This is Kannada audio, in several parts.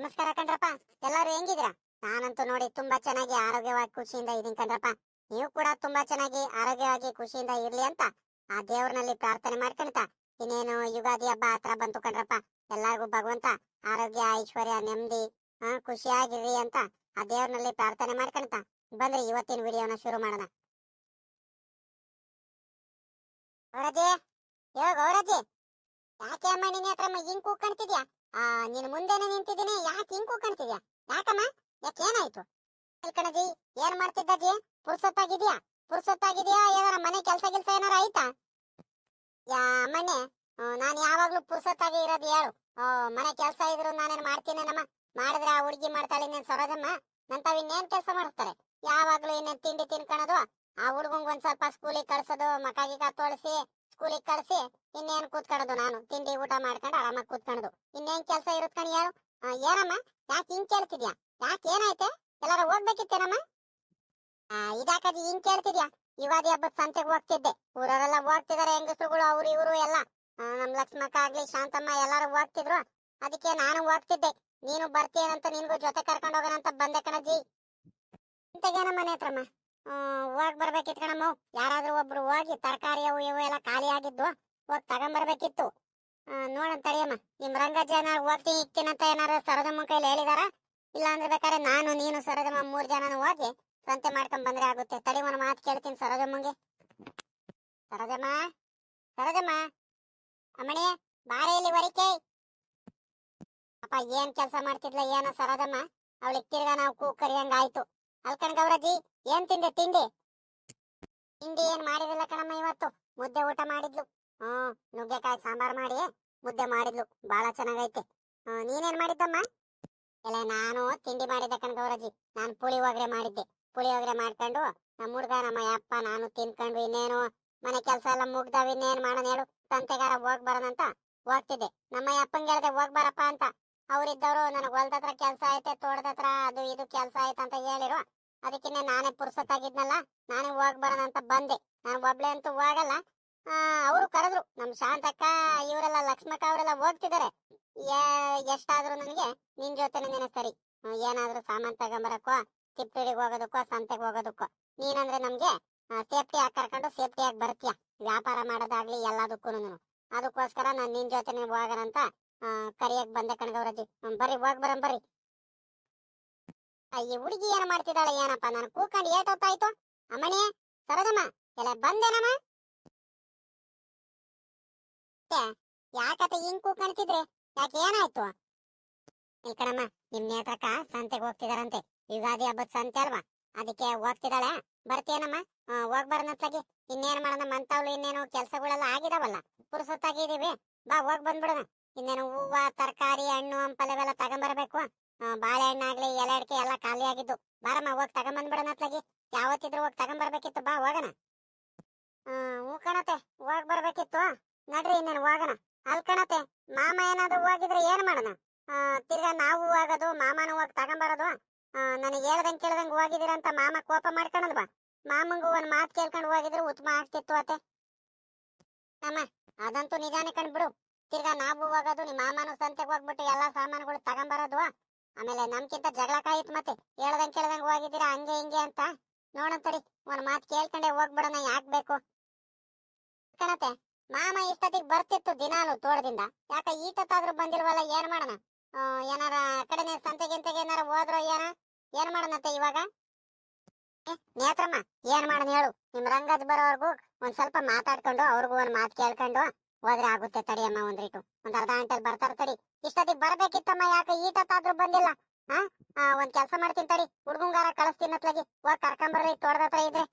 ನಮಸ್ಕಾರ ಕಣ್ರಪ್ಪ. ಎಲ್ಲರೂ ಹೆಂಗಿದ್ರ ನಾನಂತೂ ನೋಡಿ ತುಂಬಾ ಚೆನ್ನಾಗಿ ಆರೋಗ್ಯವಾಗಿ ಖುಷಿಯಿಂದ ಇದೀನಿ ಕಣ್ರಪ್ಪ. ನೀವು ಕೂಡ ತುಂಬಾ ಚೆನ್ನಾಗಿ ಆರೋಗ್ಯವಾಗಿ ಖುಷಿಯಿಂದ ಇರ್ಲಿ ಅಂತ ಆ ದೇವ್ರನಲ್ಲಿ ಪ್ರಾರ್ಥನೆ ಮಾಡ್ಕೊಂತ ಇನ್ನೇನು ಯುಗಾದಿ ಹಬ್ಬ ಹತ್ರ ಬಂತು ಕಣ್ರಪ್ಪ. ಎಲ್ಲಾರ್ಗೂ ಭಗವಂತ ಆರೋಗ್ಯ, ಐಶ್ವರ್ಯ, ನೆಮ್ಮದಿ, ಆ, ಖುಷಿಯಾಗಿರ್ರಿ ಅಂತ ಆ ದೇವ್ರನಲ್ಲಿ ಪ್ರಾರ್ಥನೆ ಮಾಡ್ಕೊಂತ ಬಂದ್ರಿ, ಇವತ್ತಿನ ವಿಡಿಯೋನ ಶುರು ಮಾಡೋಣ. ಗೌರಜಿ ಯೋ ಯಾಕೆ ಅಮ್ಮ ನಿನ್ನ ಹತ್ರ ಹಿಂಗ್ ಆ ನೀನು ಮುಂದೆನೆ ನಿಂತಿದ್ದೀನಿ. ಯಾಕೆ ಹಿಂಗ್ ಕಾಣ್ತಿದ್ಯಾ ಯಾಕಮ್ಮ? ಯಾಕೆ ಏನಾಯ್ತು? ಕಣಜಿ ಏನ್ ಮಾಡ್ತಿದ್ದಾಜಿ ಪುರ್ಸೊತ್ತಾಗಿದ್ಯಾ ಪುರ್ಸೊತ್ತಾಗಿದ್ಯಾ ಏನಾರ ಮನೆ ಕೆಲ್ಸ ಗಿಲ್ಸ ಏನಾರ ಆಯ್ತಾ? ಯಾ ಮನೆ ನಾನು ಯಾವಾಗ್ಲೂ ಪುರ್ಸೊತ್ತಾಗಿ ಇರೋದು ಹೇಳು ಆ, ಮನೆ ಕೆಲಸ ಇದ್ರು ನಾನೇನ್ ಮಾಡ್ತೀನೇನಮ್ಮ? ಮಾಡಿದ್ರೆ ಆ ಹುಡುಗಿ ಮಾಡ್ತಾಳೆ ಇನ್ನೇನ್ ಸರೋಜಮ್ಮ? ನಂತಾವ್ ಇನ್ನೇನ್ ಕೆಲಸ ಮಾಡ್ತಾರೆ? ಯಾವಾಗ್ಲೂ ಇನ್ನೇನ್ ತಿಂಡಿ ತಿನ್ಕೊಳೋದು ಆ ಹುಡುಗಂಗ್ ಒಂದ್ ಸ್ವಲ್ಪ ಸ್ಕೂಲಿಗೆ ಕಳ್ಸೋದು ಮಕ ತೊಳಸಿ ತೊಳ್ಸಿ ಸ್ಕೂಲಿಗೆ ಕಳಿಸಿ ಇನ್ನೇನ್ ಕೂತ್ಕೊಳ್ಳೋದು ನಾನು? ತಿಂಡಿ ಊಟ ಮಾಡ್ಕೊಂಡು ಆರಾಮಾಗಿ ಕೂತ್ಕೊಳ್ಳೋದು. ಇನ್ನೇನ್ ಕೆಲಸ ಇರುತ್ತ ಕಣಿ ಯಾರು? ಏನಮ್ಮ? ಯಾಕೆ ಹಿಂಗೆ ಕೇಳ್ತಿದ್ಯಾ? ಯಾಕೆ ಏನಾಯ್ತೆ? ಎಲ್ಲಾರು ಹೋಗ್ಬೇಕಿತ್ತೇನಮ್ಮ? ಆ, ಹಿಂಗೆ ಕೇಳ್ತಿದ್ಯಾ? ಯುವಾದಿ ಹಬ್ಬದ ಸಂತೆಗೆ ಹೋಗ್ತಿದ್ದೆ. ಊರವರೆಲ್ಲ ಹೋಗ್ತಿದಾರೆ ಹೆಂಗಸ್ರುಗಳು ಅವ್ರು ಇವರು ಎಲ್ಲ. ನಮ್ಮ ನಮ್ ಲಕ್ಷ್ಮಕ್ಕ ಆಗ್ಲಿ ಶಾಂತಮ್ಮ ಎಲ್ಲಾರು ಹೋಗ್ತಿದ್ರು. ಅದಕ್ಕೆ ನಾನು ಹೋಗ್ತಿದ್ದೆ. ನೀನು ಬರ್ತೀಯನಂತ ನಿನ್ಗೂ ಜೊತೆ ಕರ್ಕೊಂಡು ಹೋಗೋಣ ಅಂತ ಬಂದೆ ಕಣಜ್ಜಿ ಇಂತಗೇನ ಮನೆ ಹತ್ರಮ್ಮ ಹೋಗ್ ಬರ್ಬೇಕಿತ್ತು ಕಣಮ್ಮ. ಯಾರಾದ್ರೂ ಒಬ್ರು ಹೋಗಿ ತರಕಾರಿ ಅವು ಇವು ಎಲ್ಲ ಖಾಲಿ ಆಗಿದ್ವು, ಹೋಗಿ ತಗೊಂಬರ್ಬೇಕಿತ್ತು ನೋಡಂತ ತಡಿಯಮ್ಮ. ನಿಮ್ ರಂಗಜ್ಜ ಏನಾರು ಹೋಗ್ತೀನಿ ಇಕ್ತೀನಂತ ಏನಾರು ಸರದಮ್ಮ ಕೈಲಿ ಹೇಳಿದಾರ? ಇಲ್ಲ ಅಂದ್ರೆ ಬೇಕಾದ್ರೆ ನಾನು, ನೀನು ಸರದಮ್ಮ ಮೂರ್ ಜನನು ಹೋಗಿ ಸಂತೆ ಮಾಡ್ಕೊಂಡ್ ಬಂದ್ರೆ ಆಗುತ್ತೆ. ತಡಿ ಒಂದು ಮಾತು ಕೇಳ್ತೀನಿ ಸರದಮ್ಮಂಗೆ. ಸರದಮ್ಮ ಸರದಮ್ಮ. ಅಮ್ಮಣಿ, ಬಾರೆ ಇಲ್ಲಿ ವರಿಕೆ ಅಪ್ಪ ಏನ್ ಕೆಲಸ ಮಾಡ್ತಿದ್ಲ, ಏನೋ ಸರದಮ್ಮ? ಅವಳಿಗೆ ತಿರ್ಗಾ ನಾವು ಕೂಕರಿ ಕರಿಯಂಗ ಆಯ್ತು. ಅಲ್ಕಣ್ ಗೌರಜ್ಜಿ, ಏನ್ ತಿಂದೆ ತಿಂಡಿ? ತಿಂಡಿ ಏನ್ ಮಾಡಿದಿಲ್ಲ ಕಣಮ್ಮ ಇವತ್ತು. ಮುದ್ದೆ ಊಟ ಮಾಡಿದ್ಲು. ಹ್ಮ್ ನುಗ್ಗೆಕಾಯಿ ಸಾಂಬಾರ್ ಮಾಡಿ ಮುದ್ದೆ ಮಾಡಿದ್ಲು. ಬಹಳ ಚೆನ್ನಾಗೈತೆ. ನೀನೇನ್ ಮಾಡಿದ್ದಮ್ಮ? ಇಲ್ಲ, ನಾನು ತಿಂಡಿ ಮಾಡಿದ್ದೆ ಕಣ್ ಗೌರಜ್ಜಿ. ನಾನು ಪುಳಿಯೋಗರೆ ಮಾಡಿದ್ದೆ. ಪುಳಿಯೋಗರೆ ಮಾಡ್ಕೊಂಡು ನಮ್ಮ ಹುಡುಗ, ನಮ್ಮ ಅಪ್ಪ, ನಾನು ತಿನ್ಕೊಂಡು ಇನ್ನೇನು ಮನೆ ಕೆಲಸ ಎಲ್ಲ ಮುಗ್ದಾವ್, ಇನ್ನೇನ್ ಮಾಡೋಣ ಹೇಳು. ತಂತೆಗಾರ ಹೋಗ್ ಹೋಗ್ತಿದ್ದೆ. ನಮ್ಮ ಅಪ್ಪಂಗೆ ಹೇಳ್ದೆ ಹೋಗ್ ಬರಪ್ಪ ಅಂತ. ಅವ್ರಿದ್ದವ್ರು, ನನಗೆ ಹೊಲ್ದ ಹತ್ರ ಕೆಲ್ಸ ಐತೆ, ತೋಟದ ಹತ್ರ ಅದು ಇದು ಕೆಲಸ ಐತೆ ಅಂತ ಹೇಳಿರು. ಅದಕ್ಕಿನ್ನೇ ನಾನೇ ಪುರ್ಸತ್ತಾಗಿದ್ನಲ್ಲ, ನಾನೇ ಹೋಗ್ ಬರೋಣ ಅಂತ ಬಂದೆ. ನಾನು ಒಬ್ಳೆ ಅಂತೂ ಹೋಗಲ್ಲ. ಅವರು ಕರೆದ್ರು, ನಮ್ ಶಾಂತಕ್ಕ, ಇವರೆಲ್ಲ ಲಕ್ಷ್ಮಕ್ಕ ಅವರೆಲ್ಲ ಹೋಗ್ತಿದ್ದಾರೆ ಎಷ್ಟಾದ್ರೂ ನನಗೆ, ನಿನ್ ಜೊತೆನೆ ಸರಿ. ಏನಾದ್ರೂ ಸಾಮಾನ್ ತಗೊಂಬರಕ್ಕೋ, ತಿಪ್ಪಿಡಿಗೆ ಹೋಗೋದಕ್ಕೋ, ಸಂತೆಗೆ ಹೋಗೋದಕ್ಕೋ. ನೀನಂದ್ರೆ ನಮ್ಗೆ ಸೇಫ್ಟಿ ಆಗಿ ಕರ್ಕೊಂಡು ಸೇಫ್ಟಿ ಆಗಿ ಬರ್ತೀಯ. ವ್ಯಾಪಾರ ಮಾಡೋದಾಗ್ಲಿ ಎಲ್ಲದಕ್ಕೂ ಅದಕ್ಕೋಸ್ಕರ ನಾನು ನಿನ್ ಜೊತೆನೆ ಹೋಗೋಣ ಅಂತ ಕರಿಯಕ್ ಬಂದೆ ಕಣ್ಗವ್ರಜ್ಜಿ ಬರ್ರಿ ಹೋಗ್ ಬರಂ ಬರ್ರಿ. ಈ ಹುಡುಗಿ ಏನ್ ಮಾಡ್ತಿದ್ದಾಳೆ ಏನಪ್ಪ? ನಾನು ಕೂಕೊಂಡು ಹೊತ್ತಾಯ್ತು ಅಮ್ಮಣಿ ಸರೋಜಮ್ಮ ಎಲ್ಲ ಬಂದೇನಮ್ಮ? ಯಾಕತ್ತ ಹಿಂಗ್ ಕೂಕಾಣ್ತಿದ್ರೆ? ಯಾಕೆ ಏನಾಯ್ತು? ಈ ಕಣಮ್ಮ ನಿಮ್ ನೇತ್ರಕ್ಕ ಸಂತೆಗೆ ಹೋಗ್ತಿದಾರಂತೆ. ಯುಗಾದಿ ಹಬ್ಬದ ಸಂತೆ ಅಲ್ವಾ? ಅದಕ್ಕೆ ಹೋಗ್ತಿದ್ದಾಳೆ. ಬರ್ತೀಯನಮ್ಮ? ಆ, ಹೋಗ್ ಬರೋಣತ್ಲಾಗಿ ಇನ್ನೇನ್ ಮಾಡೋಣ? ಮಂತವ್ಲು ಇನ್ನೇನು ಕೆಲ್ಸಗಳೆಲ್ಲ ಆಗಿದಾವಲ್ಲ. ಪುರುಸೊತ್ತಾಗಿದೀವಿ ಬಾ ಹೋಗ್ ಬಂದ್ಬಿಡೋಣ. ಇನ್ನೇನು ಹೂವ, ತರಕಾರಿ, ಹಣ್ಣು, ಹಂಪಲೆವೆಲ್ಲ ತಗೊಂಬರ್ಬೇಕು. ಬಾಳೆಹಣ್ಣಾಗ್ಲಿ ಎಲೆ ಅಡಿಕೆ ಎಲ್ಲ ಖಾಲಿ ಆಗಿದ್ದು ಬಾರಮ್ಮ, ಹೋಗ್ ತಗೊಂಬಂದ್ಬಿಡೋಣ ಅತ್ಲಾಗಿ. ಯಾವತ್ತಿದ್ರು ಹೋಗ್ ತಗೊಂಬರ್ಬೇಕಿತ್ತು, ಬಾ, ಹೋಗೋಣ. ಹ್ಞೂ ಕಣತೆ, ಹೋಗ್ ಬರ್ಬೇಕಿತ್ತು. ನಡ್ರಿ ಇನ್ನೇನು, ಹೋಗೋಣ. ಅಲ್ ಕಣತೆ, ಮಾಮ ಏನಾದ್ರು ಹೋಗಿದ್ರೆ ಏನ್ ಮಾಡೋಣ? ತಿರ್ಗಾ ನಾವು ಹೋಗೋದು, ಮಾಮನ ಹೋಗಿ ತಗೊಂಬರೋದು. ನನಗೆ ಹೇಳ್ದಂಗೆ ಕೇಳ್ದಂಗ್ ಹೋಗಿದ್ದೀರ ಅಂತ ಮಾಮ ಕೋಪ ಮಾಡ್ಕೊಳಲ್ವಾ ಮಾಮಂಗು ಒಂದ್ ಮಾತ್ ಕೇಳ್ಕೊಂಡು ಹೋಗಿದ್ರೆ, ಉತ್ತಮ ಆಗ್ತಿತ್ತು ಅತ್ತೆ. ಅಮ್ಮ, ಅದಂತೂ ನಿಜಾನೇ ಕಂಡ್ಬಿಡು ತಿರ್ಗಾ ನಾವು ಹೋಗೋದು ನಿಮ್ಮ ಮಾಮನ ಸಂತೆಗೆ ಹೋಗ್ಬಿಟ್ಟು ಎಲ್ಲಾ ಸಾಮಾನುಗಳು ತಗೊಂಬರೋದು. ಆಮೇಲೆ ನಮ್ಕಿಂತ ಜಗಳ ಕಾಯಿತ್ ಮತ್ತೆ. ಹೇಳ್ದಂಗ್ ಕೇಳ್ದಂಗ್ ಹೋಗಿದ್ದೀರಾ, ಹಂಗೆ ಹಿಂಗೆ ಅಂತ. ನೋಡಂತಡಿ ಒಂದ್ ಮಾತ್ ಕೇಳ್ಕೊಂಡೆ ಹೋಗ್ಬಿಡೋಣ, ಯಾಕ್ ಬೇಕು? ಕಣತೆ, ಮಾಮ ಇಷ್ಟೊತ್ತಿಗೆ ಬರ್ತಿತ್ತು ದಿನಾಲು ತೋಟದಿಂದ. ಯಾಕ, ಈಟತ್ತಾದ್ರೂ ಬಂದಿಲ್ವಲ್ಲ, ಏನ್ ಮಾಡೋಣ? ಏನಾರ ಕಡೆನೆ ಸಂತೆ ಗಿಂತೆಗೆ ಏನಾರ ಹೋದ್ರೋ ಏನ? ಏನ್ ಮಾಡೋಣತ್ತೆ ಇವಾಗ? ನೇತ್ರಮ್ಮ, ಏನ್ ಮಾಡೋಣ ಹೇಳು. ನಿಮ್ ರಂಗಜ್ ಬರೋವರ್ಗು ಒಂದ್ ಸ್ವಲ್ಪ ಮಾತಾಡ್ಕೊಂಡು ಅವ್ರಿಗೂ ಒಂದ್ ಮಾತ್ ಕೇಳ್ಕೊಂಡು ಹೋದ್ರೆ ಆಗುತ್ತೆ ತಡಿಯಮ್ಮ ಒಂದ್ರಿಟು ಒಂದ್ ಅರ್ಧ ಗಂಟೆಲ್ ಬರ್ತಾರ ತಡಿ. ಇಷ್ಟೊತ್ತಿಗೆ ಬರ್ಬೇಕಿತ್ತಮ್ಮ ಯಾಕೆ? ಈಟತ್ತಾದ್ರೂ ಬಂದಿಲ್ಲ. ಹಾ ಒಂದ್ ಕೆಲಸ ಮಾಡ್ತೀನಿ ತಡಿ. ಹುಡ್ಗುಂಗಾರ ಕಳಿಸ್ತೀನಿ ಅತ್ಲಾಗಿ. ಹೋಗ್ ಕರ್ಕೊಂಬರ್ರಿ, ತೋಟದ ಹತ್ರ ಇದ್ರೆ.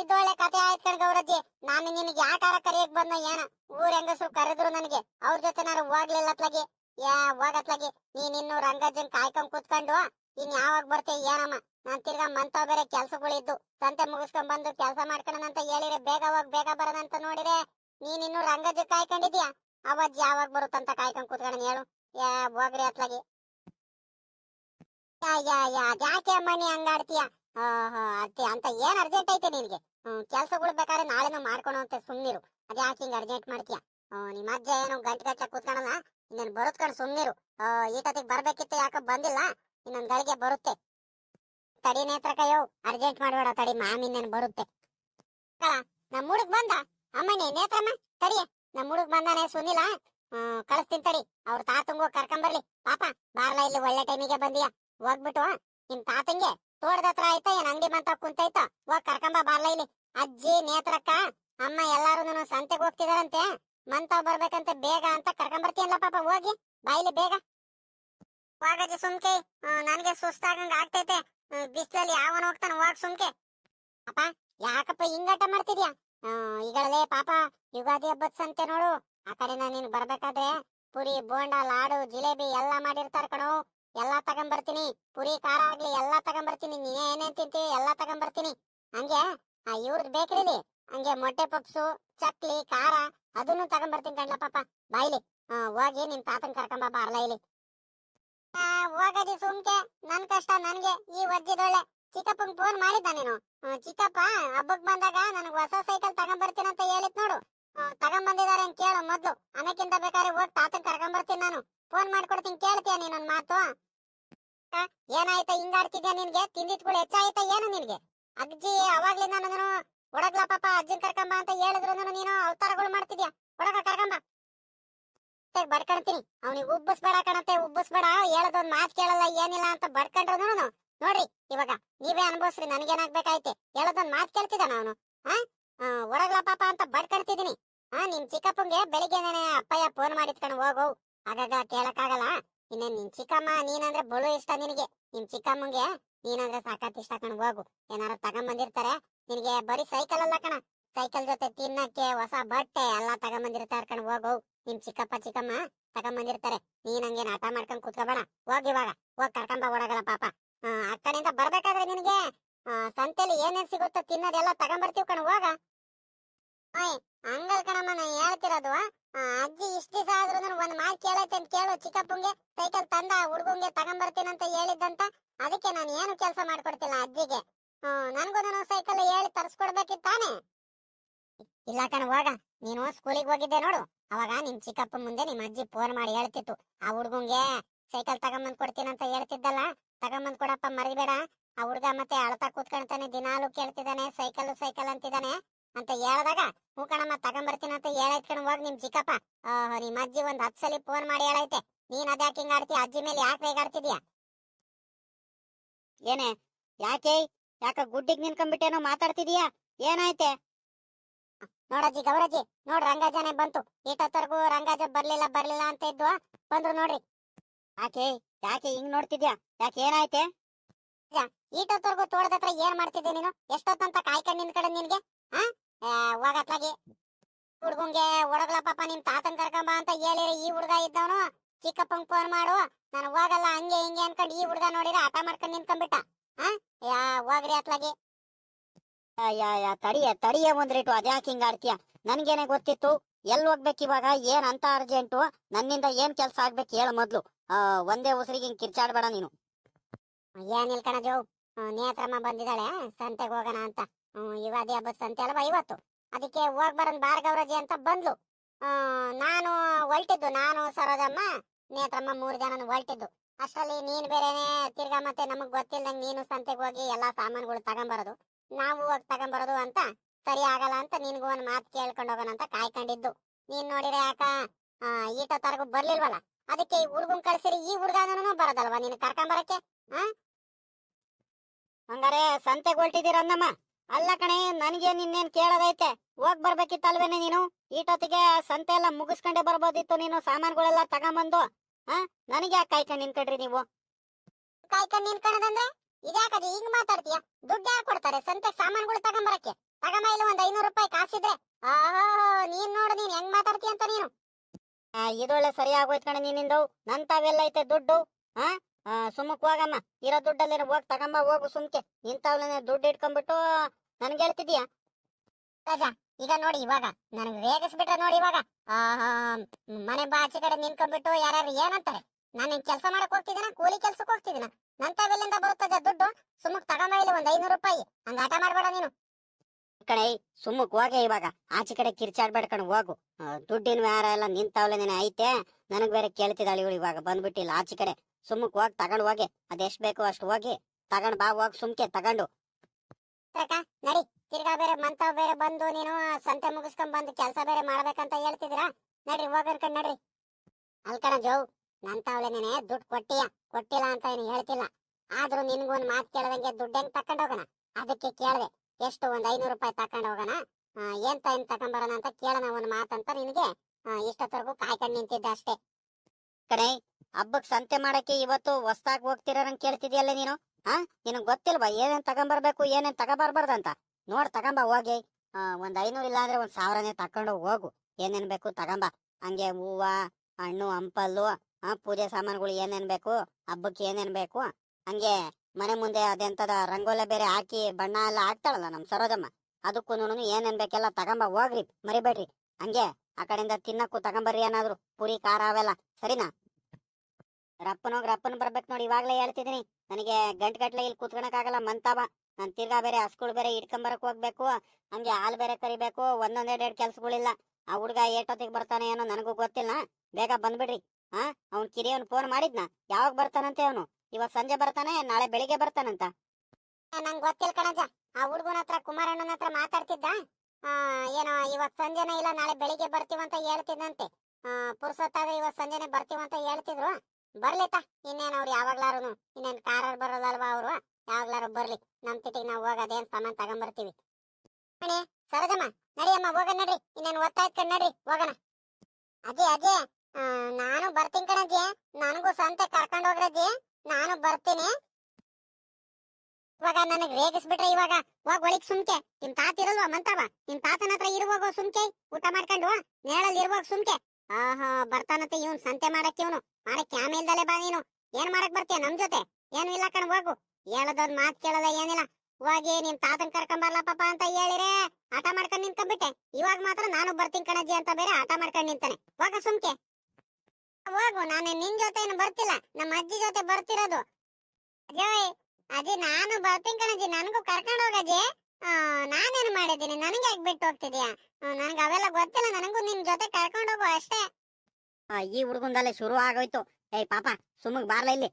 ಇದೊಳ್ಳೆ ಕತೆ ಆಯ್ತು ಕಣ್ ಗೌರಜ್ಜಿ. ನಾನು ನಿನಗೆ ಯಾಕಾರ ಕರಿಯಕ್ ಬಂದ ಏನ? ಊರ್ ಹೆಂಗಸರು ಕರೆದ್ರು ನನಗೆ. ಅವ್ರ ಜೊತೆ ನಾನು ಹೋಗ್ಲಿಲ್ಲ ಅತ್ಲಾಗಿ. ಯಾ ಹೋಗತ್ಲಾಗಿ ನೀನ್ ಇನ್ನು ರಂಗಜ್ಜನ್ ಕಾಯ್ಕೊಂಡ್ ಕುತ್ಕೊಂಡು ಇನ್ ಯಾವಾಗ ಬರ್ತೆ ಏನಮ್ಮ? ನಾನ್ ತಿರ್ಗಾ ಮಂತ ಬೇರೆ ಕೆಲ್ಸಗಳಿದ್ದು. ಸಂತೆ ಮುಗಿಸ್ಕೊಂಡ್ ಬಂದು ಕೆಲಸ ಮಾಡ್ಕೊಳ್ಳೋಣ ಅಂತ ಹೇಳಿದ್ರೆ ಬೇಗ ಹೋಗ್, ಬೇಗ ಬರೋಣ ಅಂತ ನೋಡಿದ್ರೆ ನೀನ್ ಇನ್ನು ರಂಗಜ್ಜ ಕಾಯ್ಕೊಂಡಿದ್ಯಾ? ಅವಜ್ಜಿ ಯಾವಾಗ ಬರುತ್ತಂತ ಕಾಯ್ಕೊಂಡ್ ಕೂತ್ಕೊಂಡ್ ಹೇಳು. ಯಾ ಹೋಗ್ರಿ ಅತ್ಲಾಗಿ. ಯಾ ಯಾ ಯಾ ಯಾಕೆ ಮನಿ ಹಂಗಾಡ್ತೀಯ? ಅತ್ತೆ ಅಂತ ಏನ್ ಅರ್ಜೆಂಟ್ ಐತೆ ನಿನ್ಗೆ? ಕೆಲ್ಸಗಳು ಬೇಕಾದ್ರೆ ನಾಳೆನೂ ಮಾಡ್ಕೊಳೋ ಅಂತ ಸುಮ್ನಿರು. ಅದ್ಯಾಕೆ ಹಿಂಗ್ ಅರ್ಜೆಂಟ್ ಮಾಡ್ತೀಯ? ನಿಮ್ಮ ಅಜ್ಜ ಏನು ಗಂಟೆ ಗಂಟೆ ಕೂತ್ಕೊಳಲ್ಲ ಇನ್ನೊಂದು ಬರುತ್ಕೊಂಡು ಸುಮ್ನಿರು. ಆ, ಈಟೊತ್ತಿಗೆ ಬರ್ಬೇಕಿತ್ತು ಯಾಕ ಬಂದಿಲ್ಲ? ಇನ್ನೊಂದ್ ಗಳಿಗೆ ಬರುತ್ತೆ. ತಡಿ ನೇತ್ರಕಯ್ಯೋ ಅರ್ಜೆಂಟ್ ಮಾಡಬೇಡ ತಡಿ ಮಾಮಿ ಬರುತ್ತೆ. ನಮ್ಮ ನಮ್ ಹುಡುಗ ಬಂದ? ಅಮ್ಮನಿ ನೇತ್ರಮ್ಮ ತಡಿಯ ನಮ್ಮ ಹುಡುಗ ಬಂದಾನೆ, ಸುನಿಲ. ಕಳಿಸ್ತೀನಿ ತಡಿ. ಅವ್ರ ತಾತಂಗು ಕರ್ಕೊಂಬರ್ಲಿ ಪಾಪ, ಬಾರ್ಲ ಇಲ್ಲಿ ಒಳ್ಳೆ ಟೈಮಿಗೆ ಬಂದಿಯ. ಹೋಗ್ಬಿಟ್ಟು, ನಿಮ್ ತಾತಂಗೆ ತೋಟದ ಹತ್ರ ಆಯ್ತಾ? ಏನ್ ಅಂಗಡಿ ಬಂತ ಕುಂತೈತ? ಹೋಗ್ ಕರ್ಕೊಂಬ ಬಾರ್ಲ ಇಲ್ಲಿ. ಅಜ್ಜಿ, ನೇತ್ರಕ್ಕ, ಅಮ್ಮ ಎಲ್ಲಾರು ಸಂತೆಗೆ ಹೋಗ್ತಿದಾರಂತೆ. ಮಂತ ಬರ್ಬೇಕಂತ, ಬೇಗ ಅಂತ ಕರ್ಕೊಂಬರ್ತೀಯಲ್ಲ ಪಾಪ, ಹೋಗಿ. ಬಾಯಿಲಿ ಬೇಗ. ಹೋಗಜ್ಜಿ, ಸುಮ್ಕೆ. ನನ್ಗೆ ಸುಸ್ತಾಗಂಗ ಆಗ್ತೈತೆ. ಬಿಸ್ಲಲ್ಲಿ ಯಾವನ್ ಹೋಗ್ತಾನ, ಹೋಗ್ ಸುಮ್ಕೆ. ಅಪ್ಪ, ಯಾಕಪ್ಪ ಹಿಂಗಾಟ ಮಾಡ್ತಿದ್ಯಾ? ಈಗಳೇ ಪಾಪ ಯುಗಾದಿ ಹಬ್ಬದ ಸಂತೆ ನೋಡು. ಆ ಕಡೆನ ನೀನು ಬರ್ಬೇಕಾದ್ರೆ ಪುರಿ, ಬೋಂಡ, ಲಾಡು, ಜಿಲೇಬಿ ಎಲ್ಲಾ ಮಾಡಿರ್ತಾರ ಕಣೋ. ಎಲ್ಲಾ ತಗೊಂಬರ್ತೀನಿ. ಪುರಿ, ಖಾರ ಆಗ್ಲಿ ಎಲ್ಲ ತಗೊಂಬರ್ತೀನಿ. ನೀ ಏನೇನ್ ತಿಂತೀವಿ ಎಲ್ಲಾ ತಗೊಂಬರ್ತೀನಿ. ಹಂಗೆ, ಆ ಇವ್ರದ್ ಬೇಕ್ರಿಲಿ. ಹಂಗೆ ಮೊಟ್ಟೆ ಪಪ್ಸು, ಚಕ್ಲಿ, ಖಾರ ಅದನ್ನು ತಗೊಂಬರ್ತೀನಿ ಕಣ್ಲ ಪಾಪ. ಬಾಯ್ಲಿ ಹೋಗಿ ನಿನ್ ತಾತನ್ ಕರ್ಕೊಂಬಾಪ ಅರ್ಲ ಇಲ್ಲಿ. ಹೋಗದಿ ಸುಮ್ಕೆ. ನನ್ ಕಷ್ಟ ನನ್ಗೆ. ಈ ವಜ್ಜಿದೊಳ್ಳೆ. ಚಿಕ್ಕಪ್ಪಂಗ್ ಫೋನ್ ಮಾಡಿದ್ದ ನೀನು? ಚಿಕ್ಕಪ್ಪ ಹಬ್ಬಕ್ ಬಂದಾಗ ನನಗ್ ಹೊಸ ಸೈಕಲ್ ತಗೊಂಡ್ಬರ್ತೀನಿ ಅಂತ ಹೇಳಿದ್ ನೋಡು. ತಗೊಂಡ್ ತಗೊಂಬಂದಿದಾರೆ ಅಂತ ಕೇಳು ಮೊದ್ಲು. ಅನ್ನಕ್ಕಿಂತ ಬೇಕಾದ್ರೆ ಹೋಗಿ ತಾತನ್ ಕರ್ಕೊಂಬರ್ತೀನಿ ನಾನು. ಫೋನ್ ಮಾಡ್ಕೊಡ್ತೀನಿ, ಕೇಳ್ತೀಯ ನೀನೊಂದ್ ಮಾತು? ಏನಾಯ್ತಾ, ಹಿಂಗಾಡ್ತಿದ್ಯಾ ನಿನ್ಗೆ? ತಿಂದಿದ್ಗಳು ಹೆಚ್ಚಾಯ್ತಾ ಏನು ನಿನ್ಗೆ? ಅಜ್ಜಿ, ಅವಾಗ್ಲಿಂದ ನಾನು ಒಡಗ್ಲ ಪಾಪ ಅಜ್ಜಿನ್ ಕರ್ಕೊಂಬ ಅಂತ ಹೇಳಿದ್ರು ನೀನು ಅವತಾರಗಳು ಮಾಡ್ತಿದ್ಯಾ? ಒಡಗ ಕರ್ಕೊಂಬ. ಬಡ್ಕಣ್ತೀನಿ ಅವ್ನಿಗೆ ಉಬ್ಬಸ್ಬೇಡ ಬೇಡ ಉಬ್ಬಸ್ಬೇಡ. ಹೇಳದೊಂದ್ ಮಾತು ಕೇಳಲ್ಲ, ಏನಿಲ್ಲ ಅಂತ ಬಡ್ಕೊಂಡ್ರು ನೋಡ್ರಿ, ಇವಾಗ ನೀವೇ ಅನ್ಭವಿಸ್ರಿ, ನನಗೇನಾಗ್ಬೇಕಾಯ್ತೆ? ಹೇಳದೊಂದ್ ಮಾತ್ ಕೇಳ್ತಿದ್ದಾನ ಅವನು. ಹಾ ಹೊರಗ್ಲ ಪಾಪ ಅಂತ ಬಡ್ಕಣ್ತಿದೀನಿ ಹಾ ನಿಮ್ ಚಿಕ್ಕಪ್ಪಂಗೆ ಬೆಳಿಗ್ಗೆನೆ ಅಪ್ಪಯ್ಯ ಫೋನ್ ಮಾಡಿದ್ಕಣ್ ಹೋಗೋ. ಆಗಾಗ ಕೇಳಕ್ಕಾಗಲ್ಲ. ಇನ್ನೇನ್ ನಿನ್ ಚಿಕ್ಕಮ್ಮ ನೀನಂದ್ರೆ ಬಲು ಇಷ್ಟ ನಿನಗೆ. ನಿಮ್ ಚಿಕ್ಕಮ್ಮಂಗೆ ನೀನಂದ್ರೆ ಸಾಕತ್ ಇಷ್ಟ ಕಣ್ ಹೋಗು. ಏನಾರ ತಗೊಂಬಂದಿರ್ತಾರೆ. ನಿನಗೆ ಬರೀ ಸೈಕಲ್ ಅಲ್ಲ ಕಣ. ಸೈಕಲ್ ಜೊತೆ ತಿನ್ನಕ್ಕೆ ಹೊಸ ಬಟ್ಟೆ ಎಲ್ಲಾ ತಗೊಂಬಂದಿರ್ತಾರ ಕಣ್ ಹೋಗು. ನಿಮ್ ಚಿಕ್ಕಪ್ಪ, ಚಿಕ್ಕಮ್ಮ ತಗೊಂಬಂದಿರ್ತಾರೆ. ನೀನ್ ಆಟ ಮಾಡ್ಕೊಂಡ್ ಕುತ್ಕೋಬೇಡ. ಹೋಗ್ ಇವಾಗ. ಹೋಗ್ ಕರ್ಕೊಂಬ ಒಡಗಲ್ಲ ಪಾಪ. ಆ, ಬರ್ಬೇಕಾದ್ರೆ ನಿನಗೆ ಸಂತೆಯಲ್ಲಿ ಏನೇನ್ ಸಿಗುತ್ತೋ ತಿನ್ನೋದೆಲ್ಲ ತಗೊಂಡ್ಬರ್ತೀವಿ ಕಣ ಹೋಗ. ಓಯ್ ಹಂಗಲ್ ಕಣಮ್ಮ ನಾನು ಹೇಳ್ತಿರೋದು ಅಜ್ಜಿ ಇಷ್ಟ ದಿವಸ ಆದ್ರೂ ಒಂದ್ ಮಾತು ಕೇಳೈತೆ ಅಂತ ಕೇಳು ಚಿಕ್ಕಪ್ಪಂಗೆ ಸೈಕಲ್ ತಂದ ಹುಡುಗಂಗೆ ಅಂತ ಹೇಳಿದ್ದಂತ ಅದಕ್ಕೆ ನಾನು ಏನು ಕೆಲಸ ಮಾಡ್ಕೊಡ್ತಿಲ್ಲ ಅಜ್ಜಿಗೆ. ನನ್ಗೂ ನಾನು ಸೈಕಲ್ ಹೇಳಿ ತರ್ಸ್ಕೊಡ್ಬೇಕಿತ್ತು ತಾನೇ. ಇಲ್ಲ ಕಣ ಹೋಗ. ನೀನು ಸ್ಕೂಲಿಗೆ ಹೋಗಿದ್ದೆ ನೋಡು. ಅವಾಗ ನಿಮ್ ಚಿಕ್ಕಪ್ಪ ಮುಂದೆ ನಿಮ್ ಅಜ್ಜಿ ಫೋನ್ ಮಾಡಿ ಹೇಳ್ತಿತ್ತು ಆ ಹುಡ್ಗಂಗೆ ಸೈಕಲ್ ತಗೊಂಬಂದ್ ಅಂತ ಹೇಳ್ತಿದ್ದಲ್ಲ ತಗೊಂಬಂದ್ ಕೊಡಪ್ಪ ಮರಿಬೇಡ ಆ ಹುಡ್ಗ ಮತ್ತೆ ಅಳ್ತಾ ಕೂತ್ಕೊಂತಾನೆ ದಿನಾಲು ಕೇಳ್ತಿದ್ದಾನೆ ಸೈಕಲ್ ಸೈಕಲ್ ಅಂತಿದ್ದಾನೆ ಅಂತ ಹೇಳ್ದಾಗ ಹೂ ಕಣಮ್ಮ ತಗೊಂಬರ್ತೀನಂತ ಹೇಳೈತ್ ಕಣ ಹೋಗ್ ನಿಮ್ ಚಿಕ್ಕಪ್ಪ. ನಿಮ್ ಅಜ್ಜಿ ಒಂದ್ ಹತ್ ಸಲಿ ಫೋನ್ ಮಾಡಿ ಹೇಳೈತೆ ನೀನ್ ಅದ್ಯಾಕೆ ಹಿಂಗ್ ಆಡ್ತಿ ಅಜ್ಜಿ ಮೇಲೆ ಯಾಕೆ ರೇಗಾಡ್ತಿದ್ಯಾ ಏನೇ ಯಾಕೆ? ಯಾಕ ಗುಡ್ಡಿಗ್ ನಿನ್ಕೊಂಡ್ಬಿಟ್ಟೇನೋ ಮಾತಾಡ್ತಿದೀಯಾ? ಏನಾಯ್ತೆ? ನೋಡಜ್ಜಿ ಗೌರಜ್ಜಿ ನೋಡ್ ರಂಗಾಜನೆ ಬಂತು. ಈಟೊತ್ತರ್ಗು ರಂಗಾಜ ಬರ್ಲಿಲ್ಲ ಬರ್ಲಿಲ್ಲ ಅಂತ ಇದ್ವಾ. ಬಂದ್ರು ನೋಡ್ರಿ ಯಾಕೆ? ಯಾಕೆ ಹಿಂಗ್ ನೋಡ್ತಿದ್ಯಾ? ಯಾಕೆ ಏನಾಯ್ತೆ? ಈಟೊತ್ತರ್ಗು ತೋಟದ ಹತ್ರ ಏನ್ ಮಾಡ್ತಿದ್ದೆ ನೀನು? ಎಷ್ಟೊತ್ತಂತ ಕಾಯ್ಕೊಂಡ್ ನಿಂತ್ಕಡೆ ನಿನ್ಗೆ? ಹೋಗತ್ಲಾಗಿ ಹುಡ್ಗಂಗೆ ಒಡಗ್ಲ ಪಾಪ ನಿಮ್ ತಾತನ್ ಕರ್ಕೊಂಬ ಅಂತ ಹೇಳಿರಿ, ಈ ಹುಡ್ಗ ಇದ್ದವನು. ಚಿಕ್ಕಪ್ಪಂಗ್ ಫೋನ್ ಮಾಡು. ನಾನು ಹೋಗಲ್ಲ, ಹಂಗೆ ಹಿಂಗೆ ಅನ್ಕೊಂಡ್ ಈ ಹುಡ್ಗ ನೋಡಿರ ಆಟ ಮಾಡ್ಕೊಂಡ್ ನಿಂತ್ಕೊಂಡ್ಬಿಟ್ಟ. ಯಾ, ಹೋಗ್ರಿ ಅತ್ಲಾಗಿ. ಯಾ, ತಡಿಯ ತಡಿಯ ಒಂದ್ರಿಟ್ಟು ಅದ್ಯಾಕೆ ಹಿಂಗ ಆಡ್ತೀಯ? ನನ್ಗೇನೆ ಗೊತ್ತಿತ್ತು, ಎಲ್ ಹೋಗ್ಬೇಕು ಇವಾಗ ಏನ್ ಅಂತ ಅರ್ಜೆಂಟು ನನ್ನಿಂದ ಏನ್ ಕೆಲ್ಸ ಆಗ್ಬೇಕು ಹೇಳ ಮೊದ್ಲು. ಒಂದೇ ಉಸಿರಿಗೆ ಹಿಂಗ್ ಕಿರ್ಚಾಡ್ಬೇಡ ನೀನು. ಏನಿಲ್ ಜೋ ನೇತ್ರಮ್ಮ ಬಂದಿದ್ದಾಳೆ, ಸಂತೆಗೆ ಹೋಗೋಣ ಅಂತ. ಯುಗಾದಿ ಹಬ್ಬದ ಸಂತೆ ಅಲ್ವಾ ಇವತ್ತು? ಅದಕ್ಕೆ ಹೋಗ್ ಬರೋನ್ ಬಾರ್ ಅಂತ ಬಂದ್ಲು. ನಾನು ಹೊಲ್ಟಿದ್ದು, ನಾನು, ಸರೋಜಮ್ಮ, ನೇತ್ರಮ್ಮ ಮೂರು ಜನ ಹೊಲ್ಟಿದ್ದು. ಅಷ್ಟರಲ್ಲಿ ನೀನ್ ಬೇರೆನೆ, ತಿರ್ಗಾ ಮತ್ತೆ ನಮಗ್ ಗೊತ್ತಿಲ್ದಂಗ್ ನೀನು ಸಂತೆಗೆ ಹೋಗಿ ಎಲ್ಲಾ ಸಾಮಾನುಗಳು ತಗೊಂಬರೋದು. ನಾವು ಹೋಗಿ ತಗೊಂಬರೋದು ಅಂತ ಸರಿ ಆಗಲ್ಲ ಅಂತ ನಿನ್ಗೂ ಒಂದ್ ಮಾತು ಕೇಳ್ಕೊಂಡು ಹೋಗೋಣ ಅಂತ ಕಾಯ್ಕೊಂಡಿದ್ದು. ನೀನ್ ನೋಡಿದ್ರೆ ಯಾಕ ಈಟ ತರಗು ಬರ್ಲಿಲ್ವಲ್ಲ? ಅದಕ್ಕೆ ಈ ಹುಡುಗನ್ ಕಳ್ಸಿರಿ ಈ ಹುಡ್ಗನೂ ಬರೋದಲ್ವಾ ನೀನು ಕರ್ಕೊಂಬರಕ್ಕೆ ಹಂಗಾರೆ ಸಂತೆಗೆ ಹೊಲ್ಟಿದ್ದೀರ ಅಂದಮ್ಮ ಅಲ್ಲ ಕಣೆ ನನಗೆ ನಿನ್ನೇನ್ ಕೇಳೋದೈತೆ. ಹೋಗ್ ಬರ್ಬೇಕಿತ್ತಲ್ವೇನೆ ನೀನು? ಈಟೊತ್ತಿಗೆ ಸಂತೆ ಎಲ್ಲ ಮುಗಿಸ್ಕೊಂಡೆ ಬರ್ಬೋದಿತ್ತು ನೀನು ಸಾಮಾನುಗಳೆಲ್ಲ ತಗೊಂಬಂದು. ಹಾ ನನಗೆ ಯಾಕೆ ಕಾಯ್ಕೊಂಡ್ ನಿಂತ್ಕೊಡ್ರಿ ನೀವು? ಕಾಯ್ಕೊಂಡ್ ನಿನ್ಕೊಳ್ಳೋದಂದ್ರೆ ಇದ್ಯಾಕದು ಹಿಂಗ್ ಮಾತಾಡ್ತೀಯ? ದುಡ್ಡು ಯಾರು ಕೊಡ್ತಾರೆ ಸಂತೆ ಸಾಮಾನುಗಳು ತಗೊಂಬರಕ್ಕೆ ತಗೊಂಬ ಇಲ್ಲ ಒಂದ್ ಐನೂರು ರೂಪಾಯಿ ಕಾಸಿದ್ರೆ? ಆಹೋ ನೀನ್ ನೋಡು ನೀನ್ ಹೆಂಗ್ ಮಾತಾಡ್ತೀಯ ಅಂತ ನೀನು? ಆ, ಇದೊಳ್ಳೆ ಸರಿ ಆಗೋಯ್ತು ಕಣ ನೀನಿಂದು? ನನ್ ತಾವೆಲ್ಲ ಐತೆ ದುಡ್ಡು? ಹಾ ಸುಮ್ಮಕ್ ಹೋಗಮ್ಮ. ಇರೋ ದುಡ್ಡಲ್ಲಿ ಹೋಗ್ ತಗೊಂಬ, ಹೋಗು ಸುಮ್ಕೆ. ಇಂಥವ್ಲೇ ದುಡ್ಡು ಇಟ್ಕೊಂಡ್ಬಿಟ್ಟು ನನ್ಗೆ ಹೇಳ್ತಿದ್ಯಾ ರಾಜಾ, ಈಗ ನೋಡಿ ಇವಾಗ. ನನಗೆ ರೇಗಿಸ್ಬಿಟ್ರೆ ನೋಡಿ ಇವಾಗ. ಮನೆ ಬಾಚಿ ಕಡೆ ನಿಂತ್ಕೊಂಡ್ಬಿಟ್ಟು ಯಾರ್ಯಾರು ಏನಂತಾರೆ? ನಾನು ಕೆಲಸ ಮಾಡಕ್ ಹೋಗ್ತಿದ್ದೀನ? ಕೂಲಿ ಕೆಲ್ಸಕ್ಕೆ ಹೋಗ್ತಿದ್ದೀನ? ನನ್ ತಾವೆಲ್ಲಿಂದ ಬರುತ್ತದೆ ದುಡ್ಡು? ಸುಮ್ಮಕ್ ತಗೊಂಬ ಇಲ್ಲ ಒಂದ್ ಐನೂರು ರೂಪಾಯಿ. ಹಂಗ ಆಟ ಮಾಡ್ಬೇಡ ನೀನು. ಕಡೆ ಸುಮ್ಮಕ್ ಹೋಗೆ ಇವಾಗ. ಆಚೆ ಕಡೆ ಕಿರ್ಚಾಡ್ಬೇಡ ಕಣ್, ಹೋಗು. ದುಡ್ಡಿನ ವ್ಯವಹಾರ ಎಲ್ಲ ನಿಂತಾವ್ಲೆ ನೆನೆ ಐತೆ. ನನಗ್ ಬೇರೆ ಕೇಳ್ತಿದ್ದಾಳೆ ಇವಳು ಇವಾಗ, ಬಂದ್ಬಿಟ್ಟಿಲ್ಲ ಆಚೆ ಕಡೆ. ಸುಮ್ಮಕ್ ಹೋಗ್, ತಗೊಂಡ್ ಹೋಗಿ. ಅದೆಷ್ಟ್ ಬೇಕು ಅಷ್ಟು ಹೋಗಿ. ತಗೊಂಡ್ ಬಾ, ಹೋಗ್, ಸುಮ್ಕೆ, ತಗೊಂಡು. ನಡಿ. ತಿರ್ಗಾ ಬೇರೆ ಮಂತಾವ್ ಬೇರೆ ಬಂದು ನೀನು ಸಂತೆ ಮುಗಿಸ್ಕೊಂಡ್ ಬಂದು ಕೆಲಸ ಬೇರೆ ಮಾಡ್ಬೇಕಂತ ಹೇಳ್ತಿದ್ರಾ ನಡ್ರಿ ಹೋಗನ್ಕಂಡ್ ನಡ್ರಿ. ಅಲ್ಕಣ ಜೋ ನಂತಾವ್ಲೆ ನೀನೆ ದುಡ್ಡು ಕೊಟ್ಟಿಯ? ಕೊಟ್ಟಿಲ್ಲ ಅಂತ ಏನು ಹೇಳ್ತಿಲ್ಲ. ಆದ್ರೂ ನಿನ್ಗೊಂದ್ ಮಾತ್ ಕೇಳ್ದಂಗೆ ದುಡ್ಡು ಹೆಂಗ್ ತಕೊಂಡ್ ಹೋಗೋಣ? ಅದಕ್ಕೆ ಕೇಳ್ದೆ. ಎಷ್ಟು ಒಂದ್ ಐನೂರು ರೂಪಾಯಿ ತಕೊಂಡ್ ಹೋಗೋಣ? ಏನ್ ಟೈಮ್ ತಕೊಂಡ್ ಅಂತ ಕೇಳೋಣ ಒಂದ್ ಮಾತಂತ ನಿನಗೆ. ಇಷ್ಟೊತ್ತವರೆಗೂ ಕಾಯ್ಕೊಂಡು ನಿಂತಿದ್ದೆ ಅಷ್ಟೇ. ಕಣೆ, ಹಬ್ಬಕ್ ಸಂತೆ ಮಾಡಕ್ಕೆ ಇವತ್ತು ಹೊಸ್ದಾಗ್ ಹೋಗ್ತಿರೋರಂಗ್ ಕೇಳ್ತಿದ್ಯಲ್ಲ ನೀನು? ಹಾ ನಿನಗ್ ಗೊತ್ತಿಲ್ವಾ ಏನೇನ್ ತಗೊಂಬರ್ಬೇಕು, ಏನೇನ್ ತಗೊಂಬರ್ಬಾರ್ದಂತ? ನೋಡ್, ತಗೊಂಬ, ಹೋಗಿ. ಒಂದ್ ಐನೂರ್ ಇಲ್ಲ ಅಂದ್ರೆ ಒಂದ್ ಸಾವಿರನೇ ತಕೊಂಡು ಹೋಗು. ಏನೇನ್ ಬೇಕು ತಗೊಂಬ. ಹಂಗೆ ಹೂವ, ಹಣ್ಣು, ಹಂಪಲ್ಲು ಪೂಜೆ ಸಾಮಾನುಗಳು ಏನೇನ್ ಬೇಕು, ಹಬ್ಬಕ್ಕೆ ಏನೇನ್ ಬೇಕು, ಹಂಗೆ ಮನೆ ಮುಂದೆ ಅದೆಂತದ ರಂಗೋಲೆ ಬೇರೆ ಹಾಕಿ ಬಣ್ಣ ಎಲ್ಲ ಹಾಕ್ತಾಳಲ್ಲ ನಮ್ ಸರೋಜಮ್ಮ. ಅದಕ್ಕೂ ಏನೇನ್ ಬೇಕೆಲ್ಲ ತಗೊಂಬ ಹೋಗ್ರಿ, ಮರಿಬೇಡ್ರಿ. ಹಂಗೆ ಆ ಕಡೆಯಿಂದ ತಿನ್ನಕ್ಕೂ ತಗೊಂಬರ್ರಿ ಏನಾದ್ರು, ಪುರಿ, ಖಾರ ಅವೆಲ್ಲ. ಸರಿನಾ? ರಪ್ಪನೋಗ್ ರಪ್ಪನ್ ಬರ್ಬೇಕು ನೋಡಿ, ಇವಾಗ್ಲೇ ಹೇಳ್ತಿದೀನಿ ನನಗೆ ಗಂಟ್ ಗಟ್ಲೆ ಇಲ್ಲಿ ಕೂತ್ಕೊಳಕ್ ಆಗಲ್ಲ ಮಂತಾವ. ನಾನು ತಿರ್ಗಾ ಬೇರೆ ಹಸ್ಗಳು ಬೇರೆ ಇಟ್ಕೊಂಬರಕ್ ಹೋಗ್ಬೇಕು. ಹಂಗೆ ಹಾಲ್ ಬೇರೆ ಕರಿಬೇಕು, ಒಂದೊಂದೆರಡು ಎರಡ್ ಕೆಲ್ಸಗಳಿಲ್ಲ. ಆ ಹುಡ್ಗ ಏಟೊತ್ತಿಗೆ ಬರ್ತಾನೆ ಏನೋ ನನಗೂ ಗೊತ್ತಿಲ್ಲ ಬೇಗ ಬಂದ್ಬಿಡ್ರಿ. ಹಾ ಅವ್ನ್ ಕಿರಿಯವನ್ ಫೋನ್ ಮಾಡಿದ್ನ? ಯಾವಾಗ ಬರ್ತಾನಂತೆ ಅವನು? ಇವತ್ ಸಂಜೆ ಬರ್ತಾನೆ, ನಾಳೆ ಬೆಳಿಗ್ಗೆ ಬರ್ತಾನಂತ. ನಂಗೆ ಗೊತ್ತಿಲ್ಲ ಕಣಜ. ಆ ಹುಡುಗನ ಹತ್ರ, ಕುಮಾರಣ್ಣನ ಹತ್ರ ಮಾತಾಡ್ತಿದ್ದ? ಏನೋ ಇವತ್ ಸಂಜೆನ ಇಲ್ಲ, ನಾಳೆ ಬೆಳಿಗ್ಗೆ ಬರ್ತೀವಂತ ಹೇಳ್ತಿದ್ದಂತೆ ಪುರ್ಸೊತ್ತಾದ್ರೆ ಇವತ್ ಸಂಜೆನೆ ಬರ್ತೀವಂತ ಹೇಳ್ತಿದ್ರು. ಬರ್ಲಿತ ಇನ್ನೇನ್ ಅವ್ರು ಯಾವಾಗ್ಲಾರು ಇನ್ನೇನ್ ಕಾರ್ ಬರೋದಲ್ವಾ ಅವ್ರು? ಯಾವಾಗ್ಲಾರು ಬರ್ಲಿ. ನಮ್ ತಿಟ್ಟಿಗೆ ನಾವು ಹೋಗ ಅದೇನ್ ಸಾಮಾನ್ ತಗೊಂಬರ್ತೀವಿ. ಸರದಮ್ಮ ನಡಿಯಮ್ಮ ಹೋಗ ನಡ್ರಿ. ಇನ್ನೇನ್ ಒತ್ತಾಯ್ತ ಕಣ್ ನಡ್ರಿ, ಹೋಗಣ. ಅಜಯ್ ಅಜಯ್ ನಾನು ಬರ್ತೀನಿ ಕಣಜ್ಜಿ. ನನಗೂ ಸಂತೆ ಕರ್ಕೊಂಡು ಹೋಗ್ರಜ್ಜಿ ನಾನು ಬರ್ತೀನಿ. ಇವಾಗ ನನಗ್ ರೇಗಿಸ್ಬಿಟ್ರೆ ಇವಾಗ ಹೋಗ್ ಒಳಿಗ್ ಸುಮ್ಕೆ. ನಿಮ್ ತಾತ ಇರಲ್ವಾ ಮಂತವ ನಿಮ್ ತಾತನ ಹತ್ರ ಇರುವಾಗ ಸುಮ್ಕೆ. ಊಟ ಮಾಡ್ಕೊಂಡು ನೇಳಲ್ಲಿ ಇರುವಾಗ ಸುಮ್ಕೆ. ಆಹಾ, ಬರ್ತಾನಂತೆ ಇವ್ನ್ ಸಂತೆ ಮಾಡಕ್ ಇವನು. ಮಾಡಕ್ ಕ್ಯಾಮೇಲ್ದಲೆ ಬಾ ನೀನು. ಏನ್ ಮಾಡಕ್ ಬರ್ತೀಯ ನಮ್ ಜೊತೆ? ಏನು ಇಲ್ಲ ಕಣ ಹೋಗು. ಹೇಳದೊಂದ್ ಮಾತ್ ಕೇಳದ ಏನಿಲ್ಲ. ಹೋಗಿ ನಿಮ್ ತಾತನ್ ಕರ್ಕೊಂಬರ್ಲ ಪಾಪ ಅಂತ ಹೇಳಿರೆ. ಆಟ ಮಾಡ್ಕೊಂಡ್ ನಿಂತ್ಕೊಂಡ್ಬಿಟ್ಟೆ. ಇವಾಗ ಮಾತ್ರ ನಾನು ಬರ್ತೀನಿ ಕಣಜ್ಜಿ ಅಂತ ಬೇರೆ ಆಟ ಮಾಡ್ಕೊಂಡ್ ನಿಂತಾನೆ. ಹೋಗ ಸುಮ್ಕೆ. ಹೋಗು ನಾನು ನಿನ್ ಜೊತೆ ಏನು ಬರ್ತಿಲ್ಲ ನಮ್ಮ ಅಜ್ಜಿ ಜೊತೆ ಬರ್ತಿರೋದು. ಅಜ್ಜಿ ಅಜ್ಜಿ ನಾನು ಬರ್ತೀನಿ ಕಣಜ್ಜಿ ನನಗೂ ಕರ್ಕೊಂಡು ಹೋಗಜ್ಜಿ ಆ, ನಾನೇನು ಮಾಡಿದ್ದೀನಿ? ನನಗೆ ಯಾಕೆ ಬಿಟ್ಟು ಹೋಗ್ತಿದ್ಯಾ? ನನಗೆ ಅವೆಲ್ಲ ಗೊತ್ತಿಲ್ಲ ನನಗೂ ನಿನ್ ಜೊತೆ ಕರ್ಕೊಂಡು ಹೋಗು ಅಷ್ಟೇ. ಆ, ಈ ಹುಡುಗಂದಲ್ಲೇ ಶುರು ಆಗೋಯ್ತು. ಏಯ್ ಪಾಪ ಸುಮ್ಮಗ್ ಬಾರ್ಲ ಇಲ್ಲಿ.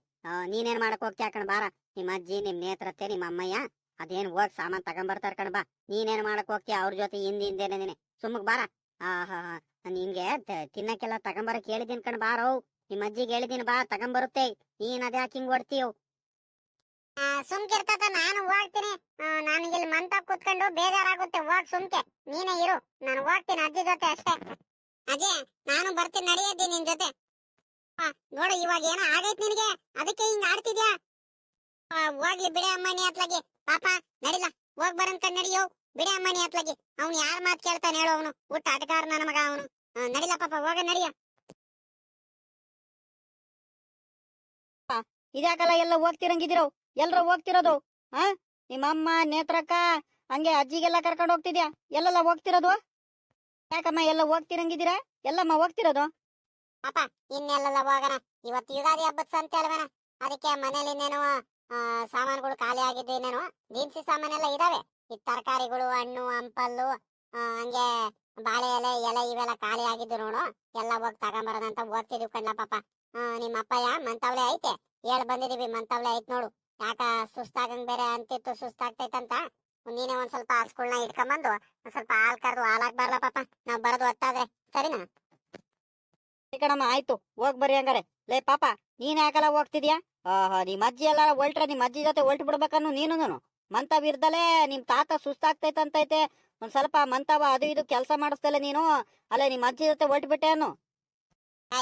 ನೀನೇನು ಮಾಡಕ್ ಹೋಗ್ತೀಯ ಕಣ ಬಾರ. ನಿಮ್ಮ ಅಜ್ಜಿ ನಿಮ್ ನೇತ್ರತ್ತೆ ನಿಮ್ಮ ಅಮ್ಮಯ್ಯ ಅದೇನ್ ಹೋಗ್ ಸಾಮಾನ್ ತಗೊಂಬರ್ತಾರ ಕಣ ಬಾ. ನೀನೇನ್ ಮಾಡಕ್ ಹೋಗ್ತೀಯ? ಅವ್ರ ಜೊತೆ ಹಿಂದೆ ಹಿಂದೆ ಸುಮ್ಮಗ್ ಬಾರ. ಆಹಾ ನಿನ್ಗೆ ತಿನ್ನಕ್ಕೆಲ್ಲ ತಗೊಂಬರಕ್ ಹೇಳಿದಿನ ಕಣ್ ಬಾರೋ ನಿಮ್ಮ ಅಜ್ಜಿಗೆ ಹೇಳಿದೀನಿ ಬಾ, ತಗೊಂಬರುತ್ತೆ. ನೀನ್ ಅದೇ ಹಿಂಗ್ ಹೊಡ್ತೀಯೋ? ಸುಮ್ಕಿರ್ತದ ನಾನು ಹೋಗ್ತೀನಿ ನನಗೆ ನಾನು ಇಲ್ಲಿ ಮಂತ ಕುತ್ಕೊಂಡು ಬೇಜಾರಾಗುತ್ತೆ ಹೋಗ್ ಸುಮ್ಕೆ. ನೀನೇ ಇರು, ನಾನು ಹೋಗ್ತೀನಿ ಅಜ್ಜಿ ಜೊತೆ ಅಷ್ಟೇ. ಅಜ್ಜಿ, ನಾನು ಬರ್ತೀನಿ, ನಡೆಯದ್ದಿ ನಿನ್ ಜೊತೆ. ನೋಡು, ಇವಾಗ ಏನೋ ಆಗೈತ್ ನಿನಗೆ. ಅದಕ್ಕೆ ಹಿಂಗ್ ಆಡ್ತಿದ್ಯಾ? ಹೋಗ್ಲಿ ಬಿಡೆ ಅಮ್ಮನಿ ಅತ್ಲಾಗಿ. ಪಾಪ ನಡಿಲ್ಲ ಹೋಗ್ ಬರಂತ ನಡಿಯೋ. ಬಿಡೆ ಅಮ್ಮನಿ ಅತ್ಲಾಗಿ. ಅವ್ನು ಯಾರ ಮಾತ್ ಕೇಳ್ತಾನೆ ಹೇಳು ಅವನು. ಊಟ ಆಟಗಾರ ನನ್ನ ಮಗ ಅವನು. ನಡಿಲ ಪಾಪ ಹೋಗ ನಡಿಯ. ಇದಾಗಲ್ಲ ಎಲ್ಲ ಹೋಗ್ತಿರಂಗಿದಿರೋ? ಎಲ್ರು ಹೋಗ್ತಿರೋದು? ಹಾ ನಿಮ್ಮ ಅಮ್ಮ ನೇತ್ರಕ್ಕ ಹಂಗೆ ಅಜ್ಜಿಗೆಲ್ಲ ಕರ್ಕೊಂಡು ಹೋಗ್ತಿದ್ಯಾ? ಎಲ್ಲೆಲ್ಲ ಹೋಗ್ತಿರೋದು? ಯಾಕಮ್ಮ ಎಲ್ಲ ಹೋಗ್ತಿರಂಗಿದ್ದೀರಾ ಎಲ್ಲಮ್ಮ ಹೋಗ್ತಿರೋದು? ಪಾಪ ಇನ್ನೆಲ್ಲ ಹೋಗೋಣ. ಇವತ್ತು ಯುಗಾದಿ ಹಬ್ಬದ ಸಂತೆ ಅಲ್ವೇನ? ಅದಕ್ಕೆ ಮನೇಲಿ ಇನ್ನೇನು ಸಾಮಾನುಗಳು ಖಾಲಿ ಆಗಿದ್ದು ಇನ್ನೇನು ದಿನಸಿ ಸಾಮಾನೆಲ್ಲ ಇದಾವೆ. ಈ ತರಕಾರಿಗಳು, ಹಣ್ಣು, ಹಂಪಲ್ಲು ಹಂಗೆ ಬಾಳೆ ಎಲೆ ಎಲೆ ಇವೆಲ್ಲ ಖಾಲಿ ಆಗಿದ್ದು ನೋಡು. ಎಲ್ಲ ಹೋಗಿ ತಗೊಂಬರೋಣ ಅಂತ ಹೋಗ್ತಿದೀವಿ ಕಣ್ಣ ಪಾಪ. ನಿಮ್ಮ ಅಪ್ಪಯ್ಯ ಮಂತವ್ಲೆ ಐತೆ. ಹೇಳ್ ಬಂದಿದೀವಿ ಮಂತವ್ಲೆ ಐತ್ ನೋಡು. ಯಾಕ ಸುಸ್ತಾಗಂಗ್ ಬೇರೆ ಅಂತಿತ್ತು ಸುಸ್ತಾಗ್ತೈತಂತ ನೀನೇ ಒಂದ್ ಸ್ವಲ್ಪ ಹಸ್ಗಳನ್ನ ಇಟ್ಕೊಂಬಂದು, ಒಂದ್ ಸ್ವಲ್ಪ ಹಾಲ್ ಕರೆದು ಹಾಲಾಕ್ ಬರ್ಲ ಪಾಪ. ನಾವ್ ಬರೋದು ಹೊತ್ತಾದ್ರೆ ಸರಿನಾ? ಕಣಮ್ಮ, ಆಯ್ತು. ಹೋಗ್ ಬರ್ರಿ ಹಂಗಾರೆ. ಲೇ ಪಾಪ, ನೀನ್ ಯಾಕಲ್ಲ ಹೋಗ್ತಿದ್ಯಾ? ನಿಮ್ಮ ಅಜ್ಜಿ ಎಲ್ಲಾರ ಹೊಲ್ಟ್ರೆ ನಿಮ್ಮ ಅಜ್ಜಿ ಜೊತೆ ಹೊಲ್ಟ್ ಬಿಡ್ಬೇಕನ್ನು ನೀನು ಮಂತವ್ ಇರ್ದಲೆ ನಿಮ್ ತಾತ ಸುಸ್ತಾಗ್ತೈತೆ ಅಂತೈತೆ ಒಂದ್ ಸ್ವಲ್ಪ ಮಂತವ ಅದು ಇದು ಕೆಲಸ ಮಾಡಿಸ್ತಲ್ಲ ನೀನು. ಅಲ್ಲೇ ನಿಮ್ ಅಜ್ಜಿ ಜೊತೆ ಹೊಲ್ಟ್ ಬಿಟ್ಟೆ ಅನ್ನು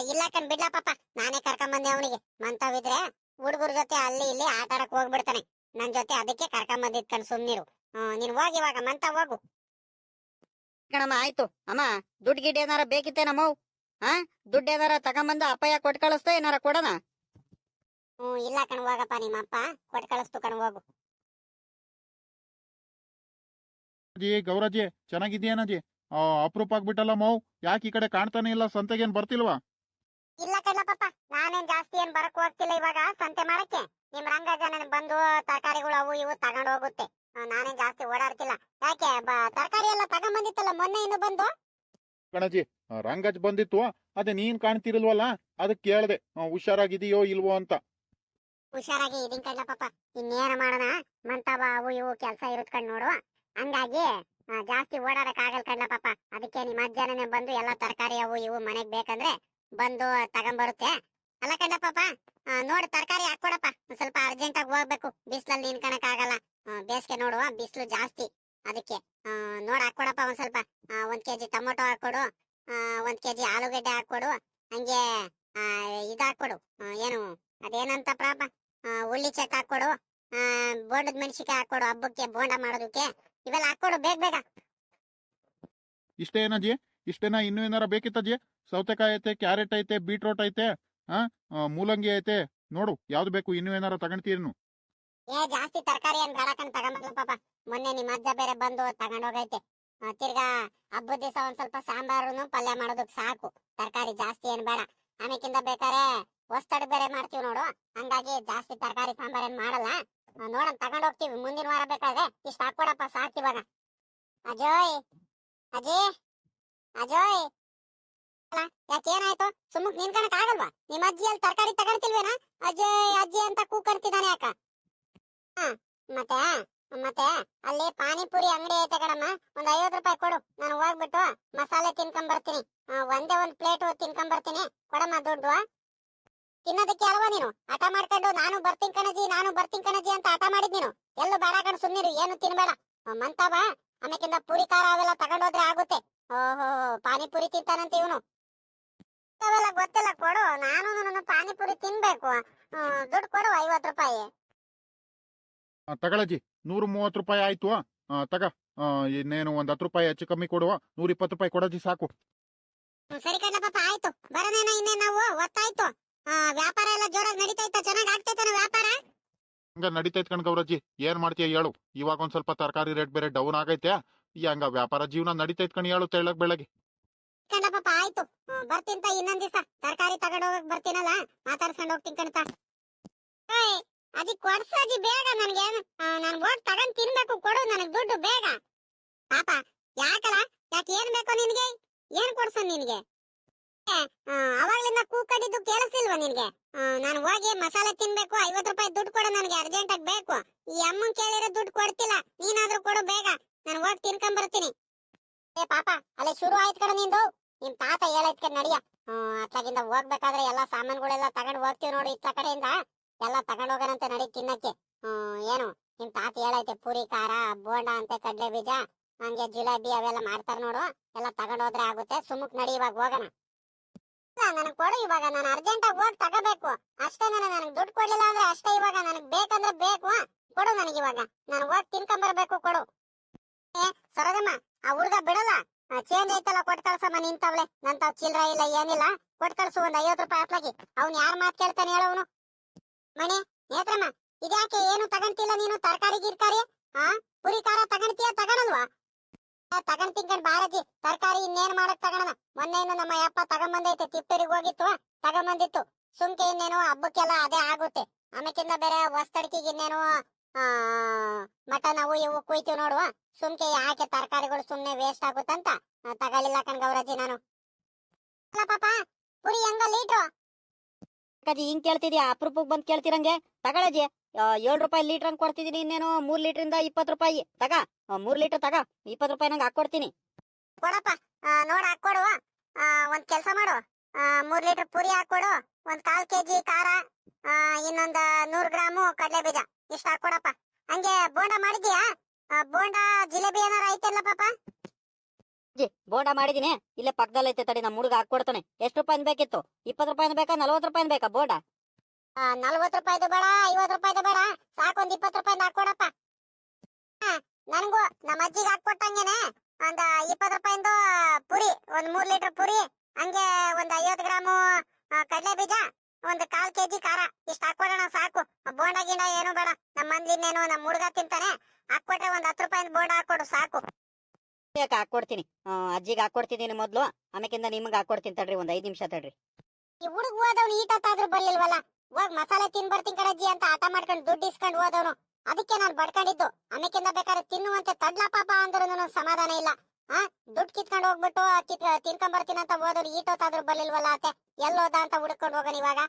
ಇಲ್ಲ ಕಣ್ ಬಿಡ್ಲ ಪಾಪ. ನಾನೇ ಕರ್ಕೊಂಡ್ ಬಂದೆ ಅವನಿಗೆ. ಮಂತವಿದ್ರೆ ಹುಡುಗರ ಜೊತೆ ಅಲ್ಲಿ ಇಲ್ಲಿ ಆಟ ಆಡಕ್ ಹೋಗ್ಬಿಡ್ತಾನೆ. ನನ್ ಜೊತೆ ಅದಕ್ಕೆ ಕರ್ಕೊಂಡ್ ಬಂದಿದ್ ಕಣ್ ಸುಮ್ನಿರು ನೀನ್ ಹೋಗಿ ಇವಾಗ ಮಂತ ಹೋಗು. ಕಣಮ್ಮ ಆಯ್ತು. ಅಮ್ಮ ದುಡ್ಡು ಗಿಡ್ ಏನಾರ ಬೇಕಿತ್ತೇನಮ್ಮ ಹಾ ದುಡ್ಡು ಏನಾರ ತಗೊಂಬಂದ ಅಪ್ಪಯ್ಯ ಕೊಟ್ ಕಳಿಸ್ತಾ ಏನಾರ ಕೊಡೋಣ? ಹ್ಮ್ ಇಲ್ಲ ಕಣ್ ಹೋಗಪ್ಪ ನಿಮ್ಮ ಅಪ್ಪ ಕೊಟ್ ಕಳಿಸ್ತು ಕಣ್ ಹೋಗು. ಗೌರಜ್ಜಿ ಚೆನ್ನಾಗಿದ್ಯೇನಜ್ಜಿ ಆ ಅಪ್ರೂಪ ಆಗ್ಬಿಟ್ಟಲ್ಲ ಮೌ ಯಾಕೆ ಈ ಕಡೆ ಕಾಣ್ತಾನೆ ಇಲ್ಲ ಸಂತೆಗೇನ್ ಬರ್ತಿಲ್ವಾ? ಇಲ್ಲ ಪಾಪ ನಾನೇನ್ ಜಾಸ್ತಿ ಏನ್ ಬರಕ್ ಹೋಗ್ತಿಲ್ಲ ಇವಾಗ ಸಂತೆ ಮಾಡಕ್ಕೆ ನಿಮ್ ರಂಗಜನ ಬಂದು ತರಕಾರಿಗಳು ಅವು ಇವು ತಗೊಂಡ್ ಹೋಗುತ್ತೆ. ನಾನೇನ್ ಜಾಸ್ತಿ ಓಡಾಡ್ತಿಲ್ಲ. ಯಾಕೆ ತರಕಾರಿ ಎಲ್ಲ ತಗೊಂಬಂದಿತ್ತಲ್ಲ ಮೊನ್ನೆ ಇನ್ನು ಬಂದು? ಕಣಜಿ ರಂಗಜ್ ಬಂದಿತ್ತು. ಅದೇ ನೀನ್ ಕಾಣ್ತಿರಲ್ವಲ್ಲ ಅದಕ್ಕೆ ಕೇಳ್ದೆ. ಹುಷಾರಾಗಿದೆಯೋ ಇಲ್ವೋ ಅಂತ. ಹುಷಾರಾಗಿ ಇದೀನ್ ಕಡ್ಲ ಪಾಪ ಇನ್ನೇನು ಮಾಡೋಣ? ಮಂತವ ಅವು ಇವು ಕೆಲಸ ಇರುತ್ ನೋಡುವ ನೋಡು. ಹಂಗಾಗಿ ಜಾಸ್ತಿ ಓಡಾಡಕ್ ಆಗಲ್ ಕಡ್ಲ ಪಾಪ. ಅದಕ್ಕೆ ನಿಮ್ಮ ಅಜ್ಜನೇ ಬಂದು ಎಲ್ಲ ತರಕಾರಿ ಅವು ಇವು ಮನೆಗ್ ಬೇಕಂದ್ರೆ ಬಂದು ತಗೊಂಬರುತ್ತೆ. ಅಲ್ಲ ಕಡ್ಲ ಪಾಪ ನೋಡು ತರಕಾರಿ ಹಾಕೊಡಪ್ಪ ಸ್ವಲ್ಪ ಅರ್ಜೆಂಟ್ ಆಗಿ ಹೋಗ್ಬೇಕು. ಬಿಸ್ಲಲ್ಲಿ ನಿನ್ಕಣಕ್ ಆಗಲ್ಲ ಬೇಸಿಗೆ ನೋಡುವ, ಬಿಸ್ಲು ಜಾಸ್ತಿ. ಅದಕ್ಕೆ ನೋಡ್ ಹಾಕೊಡಪ್ಪ ಒಂದ್ ಸ್ವಲ್ಪ. ಒಂದ್ ಕೆಜಿ ಟೊಮೊಟೊ ಹಾಕೊಡು ಒಂದ್ ಕೆಜಿ ಆಲೂಗಡ್ಡೆ ಹಾಕೊಡು ಹಂಗೆ ಇದ್ ಹಾಕೊಡು ಏನು, ಅದೇನಂತ ಪಾಪ? ಉಳ್ಳಿ ಚಟ್ ಹಾಕೊಡು ಬೋಂಡದ ಮೆಣಸಿಕಾಯಿ ಹಾಕೊಡು ಹಬ್ಬಕ್ಕೆ, ಬೋಂಡ ಮಾಡೋದಕ್ಕೆ. ಇವೆಲ್ಲ ಹಾಕೊಡು ಬೇಗ ಬೇಗ. ಇಷ್ಟೇನ ಜಿ? ಇಷ್ಟೇನಾ ಇನ್ನೂ ಏನಾರ ಬೇಕಿತ್ತಜ್ಜಿ ಸೌತೆಕಾಯಿ ಐತೆ ಕ್ಯಾರೆಟ್ ಐತೆ ಬೀಟ್ರೋಟ್ ಐತೆ ಹಾ ಮೂಲಂಗಿ ಐತೆ. ನೋಡು ಯಾವ್ದು ಬೇಕು ಇನ್ನೂ ಏನಾರ ತಗೊಂತೀರೇನು ಏ ಜಾಸ್ತಿ ತರಕಾರಿ ಏನ್ ಬೇಡ ಕಣ್ ತಗೊಂಬರ್ಲ ಪಾಪ. ಮೊನ್ನೆ ನಿಮ್ಮ ಅಜ್ಜ ಬೇರೆ ಬಂದು ತಗೊಂಡೋಗೈತೆ. ತಿರ್ಗಾ ಹಬ್ಬದ ದಿವಸ ಒಂದ್ ಸ್ವಲ್ಪ ಸಾಂಬಾರುನು ಪಲ್ಯ ಮಾಡೋದಕ್ ಸಾಕು. ತರಕಾರಿ ಜಾಸ್ತಿ ಏನ್ ಬೇಡ. ಆಮೇಕಿಂದ ಬೇಕಾರೆ ಹೊಸ್ತಡ್ ಬೇರೆ ಮಾಡ್ತೀವಿ ನೋಡು. ಹಂಗಾಗಿ ಜಾಸ್ತಿ ತರಕಾರಿ ಸಾಂಬಾರ್ ಏನ್ ಮಾಡಲ್ಲ. ನೋಡೋಣ, ತಗೊಂಡ್ ಹೋಗ್ತೀವಿ. ಮುಂದಿನ ವಾರ ಬೇಕಾದ್ರೆ ಇಷ್ಟ ಹಾಕೊಡಪ್ಪ, ಸಾಕು ಇವಾಗ. ಅಜೋಯ್ ಅಜಯ್. ಅಜೋಯ್ ಯಾಕೇನಾಯ್ತು ಸುಮ್ಮಕ್ ನಿನ್ಕಣಕ್ ಆಗಲ್ವಾ? ನಿಮ್ಮ ಅಜ್ಜಿ ಅಲ್ಲಿ ತರಕಾರಿ ತಗೊಳ್ತಿಲ್ವೇನ ಅಜಯ್, ಅಜ್ಜಿ ಅಂತ ಕೂಕರ್ತಿದ್ದಾನೆ ಯಾಕ? ಹಾ, ಮತ್ತೆ ಮತ್ತೆ, ಅಲ್ಲಿ ಪಾನಿಪುರಿ ಅಂಗಡಿ ಐತೆ ಕಣಮ್ಮ. ಒಂದ್ ಐವತ್ ರೂಪಾಯಿ ಕೊಡು. ನಾನು ಹೋಗ್ಬಿಟ್ಟು ಮಸಾಲೆ ತಿನ್ಕೊಂಡ್ ಬರ್ತೀನಿ ಒಂದೇ ಒಂದ್ ಪ್ಲೇಟ್ ತಿನ್ಕೊಂಡ್ ಬರ್ತೀನಿ ಕೊಡಮ್ಮ ದುಡ್ಡು. ತಿನ್ನೋದಕ್ಕೆ ಅಲ್ವಾ ನೀನು? ಹಠ ಮಾಡ್ಕೊಂಡು ನಾನು ಬರ್ತೀನಿ ಕಣಜಿ ನಾನು ಬರ್ತೀನಿ ಕಣಜಿ ಅಂತ ಹಠ ಮಾಡಿದ್ ನೀನು? ಎಲ್ಲೂ ಬೇಡ ಕಣ್ ಸುಮ್ನಿರು ಏನು ತಿನ್ಬೇಡ. ಮಂತಾವ ಆಮೇಕಿಂದ ಪುರಿ ಖಾರ ಅವೆಲ್ಲ ತಗೊಂಡೋದ್ರೆ ಆಗುತ್ತೆ. ಓಹೋ ಪಾನಿಪುರಿ ತಿಂತಾನಂತ ಇವನು. ಅವೆಲ್ಲ ಗೊತ್ತಿಲ್ಲ ಕೊಡು. ನಾನು ನನ್ನ ಪಾನಿಪುರಿ ತಿನ್ಬೇಕು. ದುಡ್ಡು ಕೊಡು ಐವತ್ ರೂಪಾಯಿ. ತಗೊಳಜಿ ನೂರ ಮೂವತ್ತು ರೂಪಾಯಿ ಆಯ್ತು. ತಗ. ಇನ್ನೇನು ಒಂದ್ ಹತ್ತು ರೂಪಾಯಿ ಹೆಚ್ಚು ಕಮ್ಮಿ ಕೊಡುವ. ನೂರ ಇಪ್ಪತ್ತು ರೂಪಾಯಿ ಕೊಡಜ್ಜಿ ಸಾಕು. ಸರಿ ಕಣ್ಣ ಪಾಪ ಆಯ್ತು. ಬರೋಣ ಇನ್ನೇ ನಾವು? ಒತ್ತಾಯ್ತು ವ್ಯಾಪಾರ ಎಲ್ಲ ಜೋರಾಗಿ ನಡೀತೈತ ಚೆನ್ನಾಗಿ ಆಗ್ತೈತನ ವ್ಯಾಪಾರ? ಹಂಗ ನಡೀತೈತ್ ಕಣ್ ಗೌರಜ್ಜಿ ಏನ್ ಮಾಡ್ತೀಯ ಹೇಳು. ಇವಾಗ ಒಂದ್ ಸ್ವಲ್ಪ ತರಕಾರಿ ರೇಟ್ ಬೇರೆ ಡೌನ್ ಆಗೈತೆ. ಈ ಹಂಗ ವ್ಯಾಪಾರ ಜೀವನ ನಡೀತೈತ್ ಕಣ್ ಹೇಳು ತೆಳ್ಳಗ್ ಬೆಳಗ್ಗೆ. ಕಣ ಪಾಪ ಆಯ್ತು. ಬರ್ತೀನಿ ಇನ್ನೊಂದ್ ದಿವಸ. ತರಕಾರಿ ತಗೊಂಡ್ ಹೋಗಕ್ ಬರ್ತೀನಲ್ಲ? ಮಾತಾಡ್ಸ್ಕೊಂಡ್ ಹೋಗ್ತೀನಿ ಕಣತ ಅದಿ ಕೊಡ್ಸು ಅಜ್ಜಿ ಬೇಗ ನನ್ಗೆ. ನನ್ ಹೋಗ್ ತಗೊಂಡ್ ತಿನ್ಬೇಕು ಕೊಡು ನನಗ್ ದುಡ್ಡು ಬೇಗ. ಪಾಪ ಯಾಕಲ್ಲ ಯಾಕೆ ಏನ್ ಬೇಕು ನಿನ್ಗೆ? ಏನ್ ಕೊಡ್ಸನ್ ನಿನ್ಗೆ? ಅವಾಗ್ಲಿಂದ ಕೂಕಡಿದ್ದು ಕೇಳಿಸ್ತಿಲ್ವಾ ನಿನ್ಗೆ? ನಾನು ಹೋಗಿ ಮಸಾಲೆ ತಿನ್ಬೇಕು ಐವತ್ ರೂಪಾಯಿ ದುಡ್ಡು ಕೊಡು ನನಗೆ ಅರ್ಜೆಂಟ್ ಆಗಿ ಬೇಕು. ಈ ಅಮ್ಮನ್ ಕೇಳಿರೋ ದುಡ್ಡು ಕೊಡ್ತಿಲ್ಲ, ನೀನಾದ್ರೂ ಕೊಡು ಬೇಗ. ನಾನು ಹೋಗಿ ತಿನ್ಕೊಂಡ್ ಬರ್ತೀನಿ ಏ, ಪಾಪ, ಅಲ್ಲೇ ಶುರು ಆಯ್ತು ಕಡೆ ನಿಂದು. ನಿಮ್ ತಾತ ಹೇಳೈತ್ ಕಡೆ ನಡಿಯ ಅತ್ಲಾಗಿಂದ ಹೋಗ್ಬೇಕಾದ್ರೆ ಎಲ್ಲಾ ಸಾಮಾನುಗಳೆಲ್ಲ ತಗೊಂಡ್ ಹೋಗ್ತೀವಿ ನೋಡಿ ಇತ್ತ ಕಡೆಯಿಂದ. ಎಲ್ಲ ತಗೊಂಡ್ ಹೋಗೋಣಂತೆ ನಡಿ ತಿನ್ನಕ್ಕೆ. ಏನು, ನಿಮ್ ತಾತ ಹೇಳೈತೆ ಪೂರಿ, ಖಾರ, ಬೋಂಡ ಅಂತೆ ಕಡ್ಲೆ ಬೀಜ ಹಂಗೆ ಜಿಲೇಬಿ ಅವೆಲ್ಲ ಮಾಡ್ತಾರ ನೋಡು. ಎಲ್ಲ ತಗೊಂಡ್ ಹೋದ್ರೆ ಆಗುತ್ತೆ. ಸುಮ್ಮಕ್ ನಡಿ, ಇವಾಗ ಹೋಗೋಣ. ನನಗ್ ಕೊಡು ಇವಾಗ. ನಾನು ಅರ್ಜೆಂಟ್ ಆಗಿ ಹೋಗಿ ತಗೋಬೇಕು. ಅಷ್ಟೇ ನಾನು ನನಗ್ ದುಡ್ಡು ಕೊಡ್ಲಿಲ್ಲ ಅಂದ್ರೆ ಅಷ್ಟೇ ಇವಾಗ. ನನಗ್ ಬೇಕಂದ್ರೆ ಬೇಕು. ಕೊಡು ನನಗೆ ಇವಾಗ. ನಾನು ಹೋಗಿ ತಿನ್ಕೊಂಡ್ ಬರಬೇಕು, ಕೊಡು. ಸರೋಜಮ್ಮ, ಆ ಹುಡ್ಗ ಬಿಡಲ್ಲ? ಚೇಂಜ್ ಐತಲ್ಲ ಕೊಟ್ಟು ಕಳ್ಸಮ್ಮ ನಿಂತವ್ಳೆ. ನಂತ ಚಿಲ್ರ ಇಲ್ಲ, ಏನಿಲ್ಲ. ಕೊಟ್ ಕಳ್ಸು, ಒಂದ್ ಐವತ್ತು ರೂಪಾಯಿ ಹಾಕ್ಲಾಗಿ. ಅವ್ನ್ ಯಾರ್ ಮಾತ್ ಕೇಳ್ತಾನೆ ಹೇಳವನು ಮನೆ ನೇತ್ರಮ್ಮ, ಇದ್ಯಾಕೆ ಏನು ತಗಂತಿಲ್ಲ ನೀನು? ತರಕಾರಿ, ಗಿರ್ಕಾರಿ? ಆ, ಪುರಿ ಖಾರ ತಗಂತೀಯ ತಗಣಲ್ವಾ ತಗೊಂಡ್ ಬಾರಜಿ ತರಕಾರಿ ಇನ್ನೇನ್ ಮಾಡಕ್ ತಗೋಣ ಮೊನ್ನೆ ಇನ್ನು ನಮ್ಮ ಯಪ್ಪ ತಗೊಂಬಂದೈತೆ ತಿಪ್ಪೇರಿಗೆ ಹೋಗಿತ್ತು ತಗೊಂಬಂದಿತ್ತು. ಸುಮ್ಕೆ ಇನ್ನೇನು ಹಬ್ಬಕ್ಕೆಲ್ಲ ಅದೇ ಆಗುತ್ತೆ. ಆಮೇಕಿಂದ ಬೇರೆ ಹೊಸ್ತಡಿಕೆಗೆ ಇನ್ನೇನು ಮಟನ್ ಅವು ಇವು ಕುಯ್ತೀವಿ ನೋಡುವ. ಸುಮ್ಕೆ ಯಾಕೆ ತರಕಾರಿಗಳು ಸುಮ್ಮನೆ ವೇಸ್ಟ್ ಆಗುತ್ತಂತ? ತಗೊಳ್ಳಿಲ್ಲ ಕಣ್ ಗೌರಜಿ ನಾನು. ಪಾಪ, ಪುರಿ ಹೆಂಗ ಲೀಟ್ರು? ಹಿಂಗ್ ಕೇಳ್ತಿದ್ಯಾ? ಅಪರೂಪಕ್ಕೆ ಬಂದ್ ಕೇಳ್ತಿರಂಗೆ? ತಗೊಳಜ್ಜಿ. ಏಳು ರೂಪಾಯಿ ಲೀಟರ್ ಹಂಗೆ ಕೊಡ್ತಿದೀನಿ ಇನ್ನೇನು ಮೂರ್ ಲೀಟರ್ ಇಪ್ಪತ್ತು ರೂಪಾಯಿ. ತಗ ಮೂರು ಲೀಟರ್ ತಗ ಇಪ್ಪತ್ತು ರೂಪಾಯಿ ನಂಗೆ ಹಾಕ್ಕೊಡ್ತೀನಿ ಕೊಡಪ್ಪ ನೋಡಿ ನೋಡ್ ಒಂದು ಕೆಲಸ ಮಾಡು. ಮೂರು ಲೀಟರ್ ಪುರಿ ಹಾಕೊಡು. ಒಂದ್ ಕಾಲ್ ಕೆಜಿ ಖಾರ ಇನ್ನೊಂದು ನೂರ್ ಗ್ರಾಮು ಕಡಲೆ ಬೀಜ ಇಷ್ಟ ಹಾಕೊಡಪ್ಪ. ಹಂಗೆ ಬೋಂಡ ಮಾಡಿದ್ಯಾ? ಬೋಂಡ ಜಿಲೇಬಿ ಏನಾರ ಐತಲ್ಲ ಪಾಪ? ಜಿ ಬೋಂಡ ಮಾಡಿದೀನಿ. ಇಲ್ಲೇ ಪಕ್ಕದಲ್ಲಿ ಐತೆ ತಡಿ ನಮ್ಮ ಹುಡುಗ ಹಾಕ್ಕೊಡ್ತಾನೆ ಎಷ್ಟು ರೂಪಾಯಿ ಬೇಕಿತ್ತು? ಇಪ್ಪತ್ತು ರೂಪಾಯಿ ಬೇಕಾ ನಲ್ವತ್ತು ರೂಪಾಯಿ ಬೇಕಾ ಬೋಂಡ? ಆ, ನಲ್ವತ್ ರೂಪಾಯಿದು ಬೇಡ ಐವತ್ ರೂಪಾಯಿದು ಬೇಡ. ಸಾಕೊಂದ್ ಇಪ್ಪತ್ ರೂಪಾಯಿಂದ ಹಾಕೊಡಪ್ಪ ಹಾ, ನನ್ಗೂ ನಮ್ಮ ಅಜ್ಜಿಗೆ ಹಾಕೊಟ್ಟಂಗೆನೆ ಒಂದ್ ಇಪ್ಪತ್ ರೂಪಾಯಿಂದು ಪುರಿ ಒಂದ್ ಮೂರ್ ಲೀಟರ್ ಪುರಿ ಹಂಗೆ ಒಂದ್ ಐವತ್ ಗ್ರಾಮು ಕಡಲೆ ಬೀಜ ಒಂದ್ ಕಾಲ್ ಕೆಜಿ ಖಾರ. ಇಷ್ಟ ಹಾಕೊಡೋಣ ಸಾಕು. ಬೋಂಡ ಗಿಂಡ ಏನು ಬೇಡ. ನಮ್ಮ ಮಂದ್ಲಿನೇನು ನಮ್ಮ ಹುಡುಗ ತಿಂತಾನೆ. ಹಾಕೊಟ್ರೆ ಒಂದ್ ಹತ್ತು ರೂಪಾಯಿಂದ ಬೋಂಡ ಹಾಕೊಡು ಸಾಕು. ಹಾಕೊಡ್ತೀನಿ ಅಜ್ಜಿಗೆ ಹಾಕೊಡ್ತಿದ್ದೀನಿ ಮೊದ್ಲು. ಆಮೇಕಿಂದ ನಿಮ್ಗೆ ಹಾಕೊಡ್ತೀನಿ ತಡ್ರಿ ಒಂದ್ ಐದ್ ನಿಮಿಷ ತಡ್ರಿ. ಈ ಹುಡುಗ ಹೋದವ್ನು ಈಟತ್ತಾದ್ರೂ ಬರ್ಲಿಲ್ವಲ್ಲ? ಹೋಗ್ ಮಸಾಲೆ ತಿನ್ ಬರ್ತೀನಿ ಕಣಜ್ಜಿ ಅಂತ ಆಟ ಮಾಡ್ಕೊಂಡು ದುಡ್ಡು ಇಸ್ಕೊಂಡು ಹೋದವನು. ಅದಕ್ಕೆ ನಾನು ಬಡ್ಕೊಂಡಿದ್ದು. ಆಮೇಕಿಂದ ಬೇಕಾದ್ರೆ ತಿನ್ನುವಂತೆ ತಡ್ಲ ಪಾಪ ಅಂದ್ರೂ ಸಮಾಧಾನ ಇಲ್ಲ. ಆ, ದುಡ್ಡು ಕಿತ್ಕೊಂಡು ಹೋಗ್ಬಿಟ್ಟು ತಿನ್ಕೊಂಡ್ ಬರ್ತೀನಿ ಅಂತ ಹೋದವ್ರು ಈಟೋತಾದ್ರೂ ಬರ್ಲಿಲ್ವಲ್ಲ ಅತ್ತೆ? ಎಲ್ಲೋದ ಅಂತ ಹುಡ್ಕೊಂಡು ಹೋಗೋಣ ಇವಾಗ?